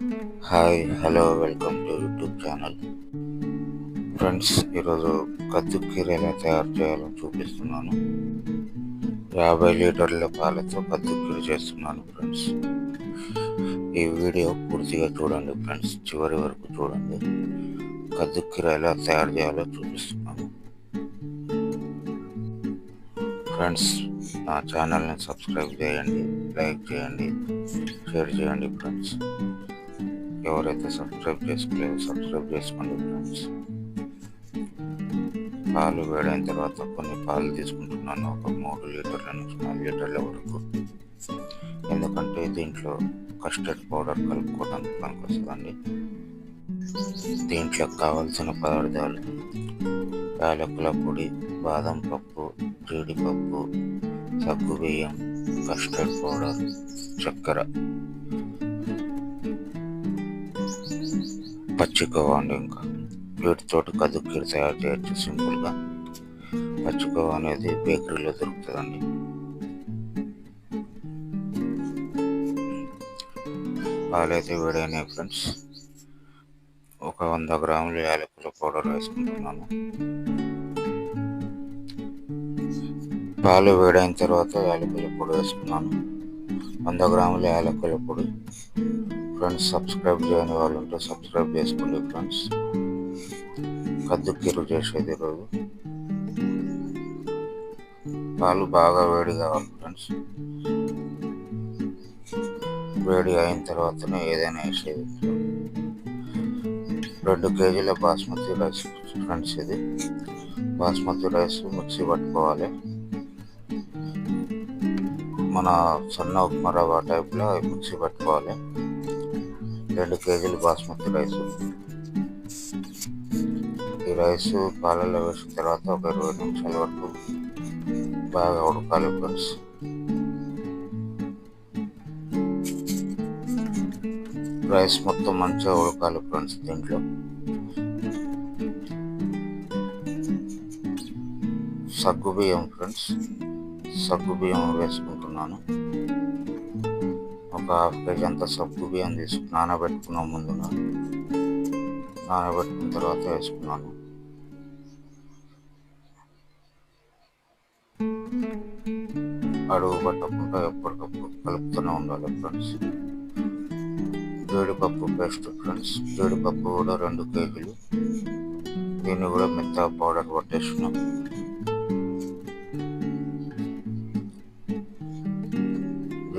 Hi hello welcome to YouTube channel friends ఈరోజు కద్దు కీర ఎలా తయారు చేయాలో చూపిస్తున్నాను. యాభై లీటర్ల పాలతో కద్దు చేస్తున్నాను ఫ్రెండ్స్ ఈ వీడియో పూర్తిగా చూడండి ఫ్రెండ్స్ చివరి వరకు చూడండి. కద్దు కీర ఎలా తయారు చేయాలో చూపిస్తున్నాను. ఫ్రెండ్స్ నా ఛానల్ని సబ్స్క్రైబ్ చేయండి లైక్ చేయండి షేర్ చేయండి ఫ్రెండ్స్ ఎవరైతే సబ్స్క్రైబ్ చేసుకోలేదో సబ్స్క్రైబ్ చేసుకోండి ఫ్రెండ్స్ పాలు వేడైన తర్వాత కొన్ని పాలు తీసుకుంటున్నాను. ఒక మూడు లీటర్ల నుంచి నాలుగు లీటర్ల వరకు. ఎందుకంటే దీంట్లో కస్టర్డ్ పౌడర్ కలుపుకోవడానికి పనికొస్తుందండి దీంట్లో కావాల్సిన పదార్థాలు యాలకుల పొడి బాదం పప్పు జీడిపప్పు సగ్గు బియ్యం కస్టర్డ్ పౌడర్ చక్కెర. పచ్చికోవ అండి ఇంకా వీటితోటి కదుక్కీలు తయారు చేయొచ్చు సింపుల్గా. పచ్చికోవ అనేది బేకరీలో దొరుకుతుందండి. పాలైతే వేడైనాయి ఫ్రెండ్స్. ఒక వంద గ్రాములు యాలకుల పౌడర్ వేసుకుంటున్నాను. పాలు వేడైన తర్వాత యాలకుల పొడి వేసుకున్నాను. వంద గ్రాముల యాలకుల పొడి. ఫ్రెండ్స్ సబ్స్క్రైబ్ చేయని వాళ్ళు ఉంటే సబ్స్క్రైబ్ చేసుకోండి ఫ్రెండ్స్ కద్దు కీరు చేసేది రోజు. పాలు బాగా వేడి కావాలి ఫ్రెండ్స్ వేడి అయిన తర్వాతనే ఏదైనా వేసేది. రెండు కేజీల బాస్మతి రైస్ ఫ్రెండ్స్ ఇది. బాస్మతి రైస్ మిక్సీ పట్టుకోవాలి. మన సన్న ఉప్మా రవ్వ టైప్లో మిక్సీ పట్టుకోవాలి. రెండు కేజీలు బాస్మతి రైస్. ఈ రైస్ పాలలో వేసిన తర్వాత ఒక ఇరవై నిమిషాల వరకు బాగా ఉడకాలి ఫ్రెండ్స్. రైస్ మొత్తం మంచిగా ఉడకాలి ఫ్రెండ్స్ దీంట్లో. సగ్గు బియ్యం ఫ్రెండ్స్. సగ్గు బియ్యం వేసుకుంటున్నాను. ఒక హాఫ్ కేజీ అంత సబ్బు బియ్యం తీసుకు నానబెట్టుకున్నాం ముందుగా నానబెట్టుకున్న తర్వాత వేసుకున్నాను. అడుగు పట్టకుండా ఎప్పటికప్పుడు కలుపుతూనే ఉండాలి ఫ్రెండ్స్. జీడిపప్పు పేస్ట్ ఫ్రెండ్స్. జీడిపప్పు కూడా రెండు కేజీలు. దీన్ని కూడా మెత్త పౌడర్ పట్టేస్తున్నాం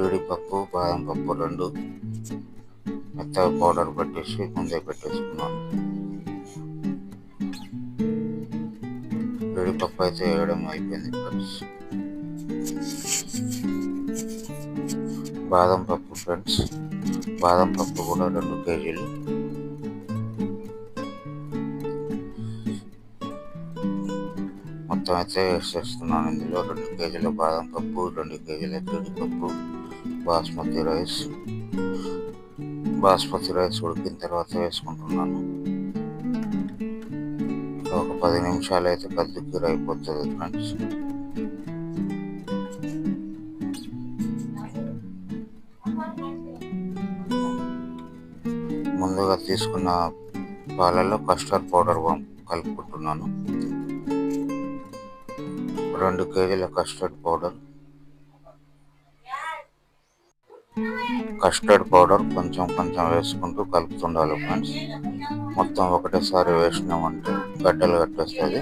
జీడిపప్పు బాదం పప్పు రెండు మెత్తగా పౌడర్ పెట్టేసి ముందే పెట్టేసుకున్నాను. జీడిపప్పు అయితే వేయడం అయిపోయింది ఫ్రెండ్స్. బాదం పప్పు ఫ్రెండ్స్. బాదం పప్పు కూడా రెండు కేజీలు. మొత్తం అయితే వేసేస్తున్నాను ఇందులో. రెండు కేజీల బాదం పప్పు రెండు కేజీల జీడిపప్పు బాస్మతి రైస్. బాస్మతి రైస్ ఉడికిన తర్వాత వేసుకుంటున్నాను. ఒక పది నిమిషాలు అయితే కద్దుకీర అయిపోతుంది ఫ్రెండ్స్. ముందుగా తీసుకున్న పాలలో కస్టర్డ్ పౌడర్ కలుపుకుంటున్నాను. రెండు కేజీల కస్టర్డ్ పౌడర్. కస్టర్డ్ పౌడర్ కొంచెం కొంచెం వేసుకుంటూ కలుపుతుండాలి ఫ్రెండ్స్. మొత్తం ఒకటేసారి వేసినామంటే గడ్డలు కట్టేస్తుంది.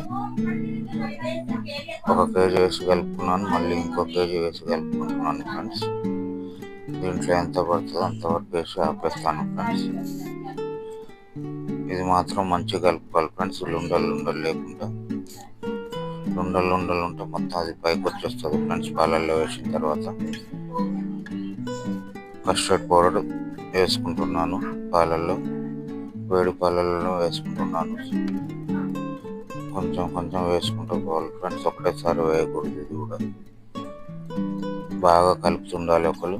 ఒక కేజీ వేసి కలుపుకున్నాను మళ్ళీ ఇంకో కేజీ వేసి కలుపుకుంటున్నాను ఫ్రెండ్స్. దీంట్లో ఎంత పడుతుందో అంతవరకు వేసి ఆపేస్తాను ఫ్రెండ్స్. ఇది మాత్రం మంచిగా కలుపుకోవాలి ఫ్రెండ్స్ లుండలు ఉండలు లేకుండా. లుండలు ఉండలు ఉంటే మొత్తం అది పైకి వచ్చేస్తుంది ఫ్రెండ్స్ పాలల్లో వేసిన తర్వాత. కస్టర్డ్ పౌడర్ వేసుకుంటున్నాను పాలల్లో వేడి పాలల్లో వేసుకుంటున్నాను. కొంచెం కొంచెం వేసుకుంటూ పోవాలి. ఫ్రెండ్స్ ఒకటేసారి వేయకూడదు ఇది కూడా. బాగా కలుపుతుండాలి ఒకరు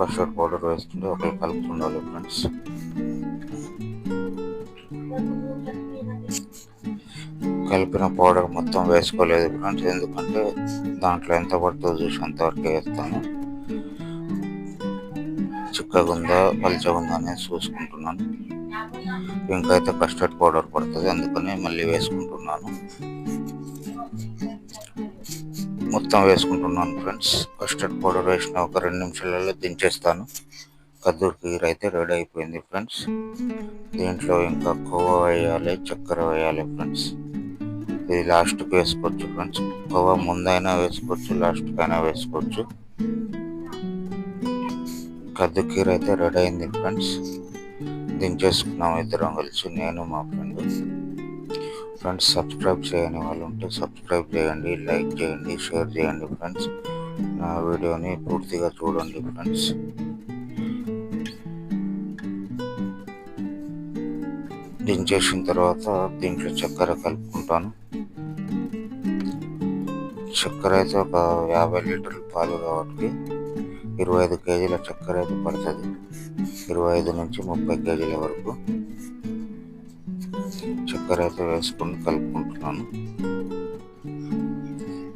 కస్టర్డ్ పౌడర్ వేసుకుంటే ఒకరు కలుపుతుండాలి ఫ్రెండ్స్. కలిపిన పౌడర్ మొత్తం వేసుకోలేదు ఫ్రెండ్స్ ఎందుకంటే దాంట్లో ఎంత పడుతుందో చూసి అంతవరకు వేస్తాను. చిక్కగా ఉందా పలుచగా ఉందా అనేది చూసుకుంటున్నాను. ఇంకా అయితే కస్టర్డ్ పౌడర్ పడుతుంది అందుకని మళ్ళీ వేసుకుంటున్నాను. మొత్తం వేసుకుంటున్నాను ఫ్రెండ్స్ కస్టర్డ్ పౌడర్ వేసిన ఒక రెండు నిమిషాలలో దించేస్తాను. కద్దూరు కీర అయితే రెడీ అయిపోయింది ఫ్రెండ్స్ దీంట్లో ఇంకా కోవా వేయాలి చక్కెర వేయాలి ఫ్రెండ్స్ ఇది లాస్ట్కి వేసుకోవచ్చు ఫ్రెండ్స్ కోవా ముందైనా వేసుకోవచ్చు లాస్ట్కి అయినా వేసుకోవచ్చు. కద్దు కీర అయితే రెడీ అయింది ఫ్రెండ్స్. దించేసుకున్నాం ఇద్దరం కలిసి నేను మా ఫ్రెండ్. ఫ్రెండ్స్ సబ్స్క్రైబ్ చేయని వాళ్ళు ఉంటే సబ్స్క్రైబ్ చేయండి లైక్ చేయండి షేర్ చేయండి ఫ్రెండ్స్. నా వీడియోని పూర్తిగా చూడండి ఫ్రెండ్స్. దించేసిన తర్వాత దీంట్లో చక్కెర కలుపుకుంటాను. చక్కెర అయితే ఒక యాభై లీటర్ల పాలు కాబట్టి ఇరవై ఐదు కేజీల చక్కెర అయితే పడుతుంది. ఇరవై ఐదు నుంచి ముప్పై కేజీల వరకు చక్కెర అయితే వేసుకుని కలుపుకుంటున్నాను.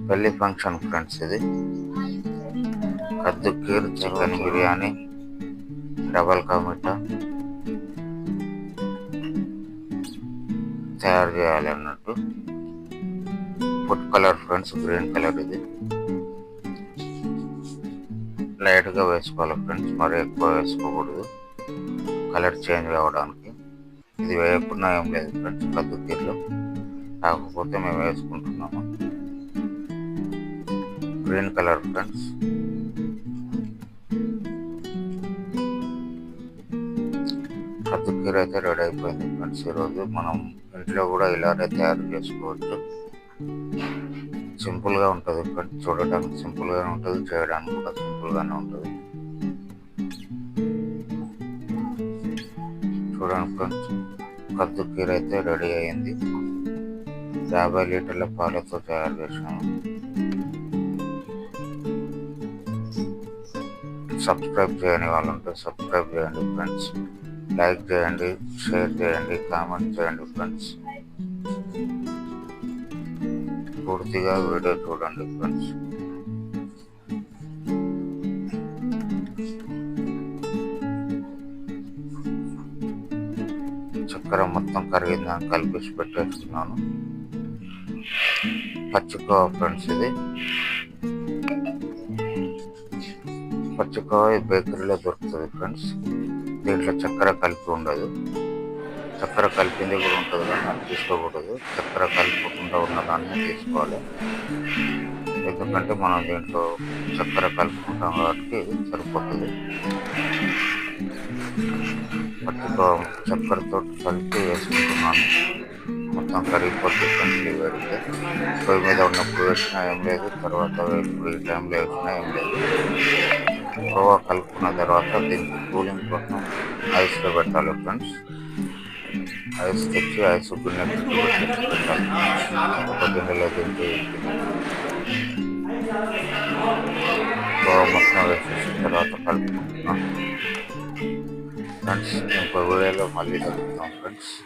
పెళ్ళి ఫంక్షన్ ఫ్రెండ్స్ ఇది. కద్దు కీర్ చికెన్ బిర్యానీ డబల్ కమిటా తయారు చేయాలి అన్నట్టు. Food colour friends green colour ఇది. లైట్గా వేసుకోవాలి ఫ్రెండ్స్. మరి ఎక్కువ వేసుకోకూడదు. కలర్ చేంజ్ అవ్వడానికి. ఇది వేయకుండా ఏం లేదు ఫ్రెండ్స్ కద్దుకీరలో కాకపోతే మేము వేసుకుంటున్నాము. Green colour friends. కద్దుకీర అయితే రెడీ అయిపోయింది ఫ్రెండ్స్. ఈరోజు మనం ఇంట్లో కూడా ఇలానే తయారు చేసుకోవచ్చు. సింపుల్గా ఉంటుంది. ఫ్రెండ్స్ సింపుల్ సింపుల్గానే ఉంటుంది చేయడానికి కూడా సింపుల్గానే ఉంటుంది. చూడండి ఫ్రెండ్స్ కద్దు కీర అయితే రెడీ అయింది. యాభై లీటర్ల పాలతో తయారు చేసాము సబ్స్క్రైబ్ చేయని వాళ్ళు ఉంటే సబ్స్క్రైబ్ చేయండి ఫ్రెండ్స్. లైక్ చేయండి షేర్ చేయండి కామెంట్ చేయండి ఫ్రెండ్స్. పూర్తిగా వీడియో చూడండి ఫ్రెండ్స్ చక్కెర మొత్తం కరిగిందని కలిపేసి పెట్టేస్తున్నాను. పచ్చికోవ ఫ్రెండ్స్ ఇది. పచ్చికోవ ఈ బేకరీలో దొరుకుతుంది ఫ్రెండ్స్ దీంట్లో చక్కెర కలిపి ఉండదు. చక్కెర కలిపింది కూడా ఉంటుంది కదా అది తీసుకోకూడదు. చక్కెర కలుపుకుండా ఉన్నదాన్ని తీసుకోవాలి. ఎందుకంటే మనం దీంట్లో చక్కెర కలుపుకుంటాం కాబట్టి సరిపోతుంది. మట్టితో చక్కెరతో కలిపి వేసుకుంటున్నాను. మొత్తం కరిగిపోతే కంటి పెడితే పొయ్యి మీద ఉన్నప్పుడు వేసినా ఏం లేదు తర్వాత ఈ టైంలో వేసినా ఏం లేదు. కోవా కలుపుకున్న తర్వాత దీనికి కూలింగ్ కోసం ఐస్లో పెట్టాలి friends. Isostructure isogonadal promotional front temporary validation conference